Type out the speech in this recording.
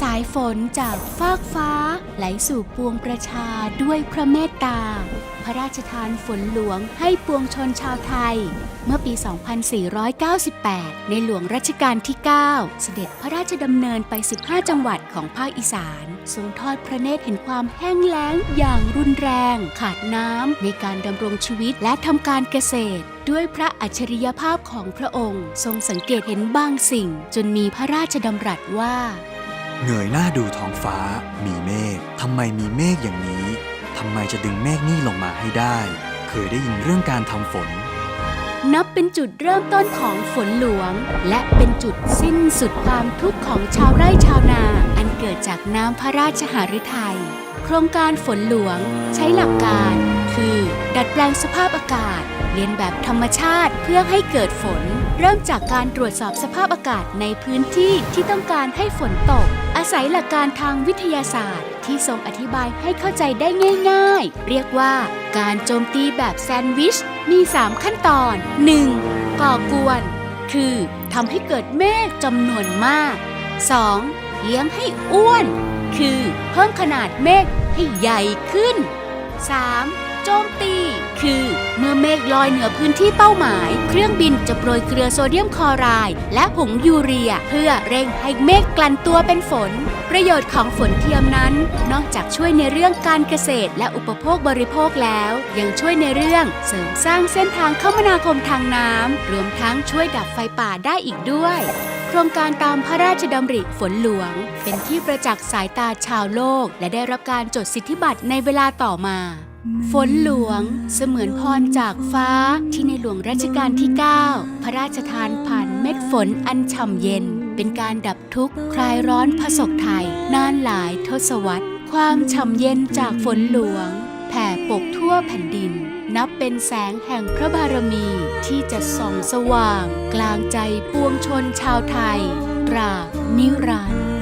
สายฝนจากฟากฟ้าไหลสู่ปวงประชาด้วยพระเมตตา พระราชทานฝนหลวงให้ปวงชนชาวไทย เมื่อปี 2498 ในหลวงรัชกาลที่ 9 เสด็จพระราชดำเนินไป 15 จังหวัดของภาคอีสานทรงทอดพระเนตรเห็นความแห้งแล้งอย่างรุนแรง ขาดน้ำในการดำรงชีวิตและทำการเกษตร ด้วยพระอัจฉริยภาพของพระองค์ ทรงสังเกตเห็นบางสิ่ง จนมีพระราชดำรัสว่า เงยหน้าดูท้องฟ้า มีเมฆทำไมมีเมฆอย่างนี้ทำไมจะดึงเมฆนี่ลงมาให้ได้ เคยได้ยินเรื่องการทำฝน นับเป็นจุดเริ่มต้นของฝนหลวง และเป็นจุดสิ้นสุดความทุกข์ของชาวไร่ชาวนา อันเกิดจากน้ำพระราชหฤทัยโครงการฝนหลวงใช้หลักการ คือ ดัดแปลงสภาพอากาศ เรียนแบบธรรมชาติเพื่อให้เกิดฝน เริ่มจากการตรวจสอบสภาพอากาศในพื้นที่ที่ต้องการให้ฝนตก อาศัยหลักการทางวิทยาศาสตร์ ที่ทรงอธิบายให้เข้าใจได้ง่าย ๆ เรียกว่าการโจมตีแบบแซนด์วิช มี 3 ขั้นตอน 1. ก่อกวน คือทำให้เกิดเมฆจำนวนมาก 2. เลี้ยงให้อ้วน คือเพิ่มขนาดเมฆให้ใหญ่ขึ้น 3. โจมตี คือ เมื่อเมฆลอยเหนือพื้นที่เป้าหมาย เครื่องบินจะโปรยเกลือโซเดียมคลอไรด์และผงยูเรีย เพื่อเร่งให้เมฆกลั่นตัวเป็นฝน ประโยชน์ของฝนเทียมนั้น นอกจากช่วยในเรื่องการเกษตรและอุปโภคบริโภคแล้ว ยังช่วยในเรื่องเสริมสร้างเส้นทางคมนาคมทางน้ำรวมทั้งช่วยดับไฟป่าได้อีกด้วยโครงการตามพระราชดำริฝนหลวง เป็นที่ประจักษ์สายตาชาวโลก และได้รับการจดสิทธิบัตรในเวลาต่อมา ฝนหลวงเสมือนพรจากฟ้าที่ในหลวงรัชกาลที่ 9 พระราชทานผ่านเม็ดฝนอันฉ่ำเย็น เป็นการดับทุกข์คลายร้อนผสกไทย นานหลายทศวรรษ ความฉ่ำเย็นจากฝนหลวง แผ่ปกทั่วแผ่นดิน นับเป็นแสงแห่งพระบารมีที่จะส่องสว่าง กลางใจปวงชนชาวไทยตรานิรันดร์